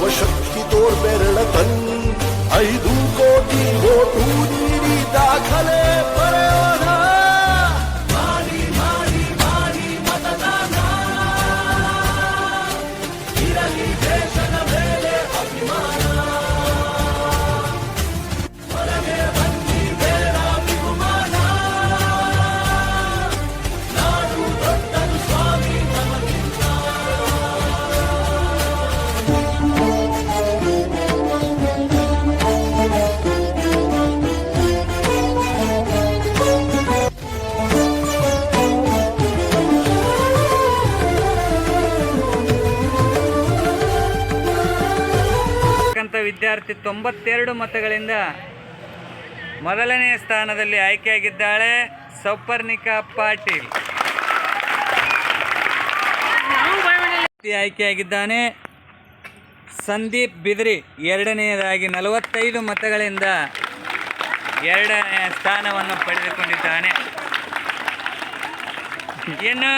ಯುವ ಶಕ್ತಿ ತೋರ್ಬೆರಳ ತನ್ನಿ ಐದು ಕೋಟಿ ಓಟು ನೀಡಿ ದಾಖಲೆ. ವಿದ್ಯಾರ್ಥಿ ತೊಂಬತ್ತೆರಡು ಮತಗಳಿಂದ ಮೊದಲನೆಯ ಸ್ಥಾನದಲ್ಲಿ ಆಯ್ಕೆಯಾಗಿದ್ದಾಳೆ ಸೌಪರ್ಣಿಕಾ ಪಾಟೀಲ್. ಆಯ್ಕೆಯಾಗಿದ್ದಾನೆ ಸಂದೀಪ್ ಬಿದ್ರಿ, ಎರಡನೆಯದಾಗಿ ನಲವತ್ತೈದು ಮತಗಳಿಂದ ಎರಡನೆಯ ಸ್ಥಾನವನ್ನು ಪಡೆದುಕೊಂಡಿದ್ದಾನೆ. ಇನ್ನು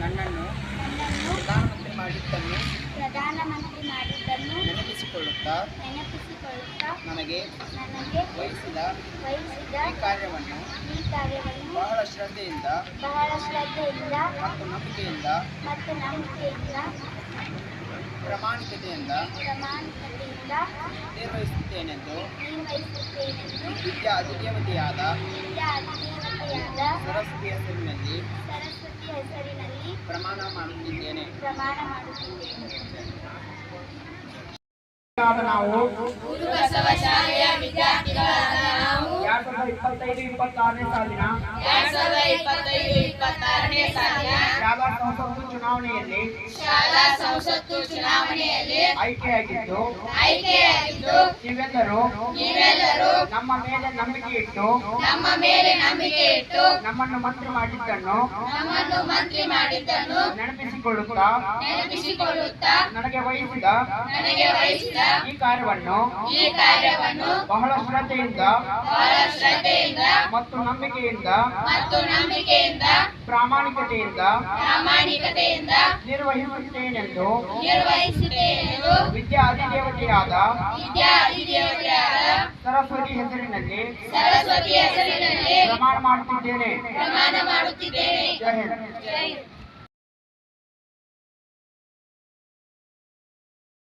ನನ್ನನ್ನು ಪ್ರಧಾನಮಂತ್ರಿ ಮಾಡಿದ್ದನ್ನು ಪ್ರಧಾನಮಂತ್ರಿ ಮಾಡಿದ್ದನ್ನು ನೆನಪಿಸಿಕೊಳ್ಳುತ್ತಾ ನೆನಪಿಸಿಕೊಳ್ಳುತ್ತಾ ನನಗೆ ನನಗೆ ವಹಿಸಿದ ವಹಿಸಿದ ಈ ಕಾರ್ಯವನ್ನು ಈ ಕಾರ್ಯವನ್ನು ಬಹಳ ಶ್ರದ್ಧೆಯಿಂದ ಬಹಳ ಶ್ರದ್ಧೆಯಿಂದ ಮತ್ತು ನಂಬಿಕೆಯಿಂದ ಮತ್ತು ನಂಬಿಕೆಯಿಂದ ಪ್ರಾಮಾಣಿಕತೆಯಿಂದ ಪ್ರಾಮಾಣಿಕತೆಯಿಂದ ನಿರ್ವಹಿಸುತ್ತೇನೆಂದು ನಿರ್ವಹಿಸುತ್ತೇನೆಂದು ವಿದ್ಯಾ ಅಧಿದೇವತೆಯಾದ ವಿದ್ಯಾ ಅಧಿದೇವತೆಯಾದ ಸರಸ್ವತಿ ಹೆಸರಿನಲ್ಲಿ ಸರಸ್ವತಿ ಹೆಸರಿನಲ್ಲಿ ಪ್ರಮಾಣ ಮಾಡುತ್ತಿದ್ದೇನೆ. ಪ್ರಮಾಣ ಮಾಡುತ್ತಿದ್ದೇನೆ. ನಾವು ಇಪ್ಪತ್ತೈದು ಇಪ್ಪತ್ತಾರನೇ ಸಾಲಿನ? ಎರಡ್ ಸಾವಿರದ ಇಪ್ಪತ್ತೈದು ಇಪ್ಪತ್ತಾರನೇ ಸಾಲಿನ? ಶಾಲಾ ಸಂಸತ್ತು ಚುನಾವಣೆಯಲ್ಲಿ ಶಾಲಾ ಸಂಸತ್ತು ಚುನಾವಣೆಯಲ್ಲಿ ಆಯ್ಕೆಯಾಗಿದ್ದು ಆಯ್ಕೆಯಾಗಿದ್ದು ನೀವೆಲ್ಲರೂ ನೀವೆಲ್ಲರೂ ನಮ್ಮ ಮೇಲೆ ನಂಬಿಕೆ ಇಟ್ಟು ನಮ್ಮ ಮೇಲೆ ನಂಬಿಕೆ ಇಟ್ಟು ನಮ್ಮನ್ನು ಮಂತ್ರಿ ಮಾಡಿದ್ದನ್ನು ನಮ್ಮನ್ನು ಮಂತ್ರಿ ಮಾಡಿದ್ದನ್ನು ನೆನಪಿಸಿಕೊಳ್ಳುತ್ತಾ? ನೆನಪಿಸಿಕೊಳ್ಳುತ್ತಾ? ನನಗೆ ವಹಿಸಿದ ನನಗೆ ವಹಿಸಿದ ಈ ಕಾರ್ಯವನ್ನು ಈ ಕಾರ್ಯವನ್ನು ಬಹಳ ಶ್ರದ್ಧೆಯಿಂದ ಬಹಳ ಶ್ರದ್ಧೆಯಿಂದ ಮತ್ತು ನಂಬಿಕೆಯಿಂದ ಮತ್ತು ನಂಬಿಕೆಯಿಂದ ಪ್ರಾಮಾಣಿಕತೆಯಿಂದ ಪ್ರಾಮಾಣಿಕತೆಯಿಂದ ನಿರ್ವಹಿಸುತ್ತೇನೆಂದು ನಿರ್ವಹಿಸುತ್ತೇನೆಂದು ವಿದ್ಯಾ ಅಧಿದೇವತೆಯಾದ ವಿದ್ಯಾ ಅಧಿದೇವತೆಯಾದ ಸರಸ್ವತಿ ಹೆಸರಿನಲ್ಲಿ ಸರಸ್ವತಿ ಹೆಸರಿನಲ್ಲಿ ಪ್ರಮಾಣ ಮಾಡುತ್ತಿದ್ದೇನೆ. ಪ್ರಮಾಣ ಮಾಡುತ್ತಿದ್ದೇನೆ. ಜೈ ಹಿಂದ್.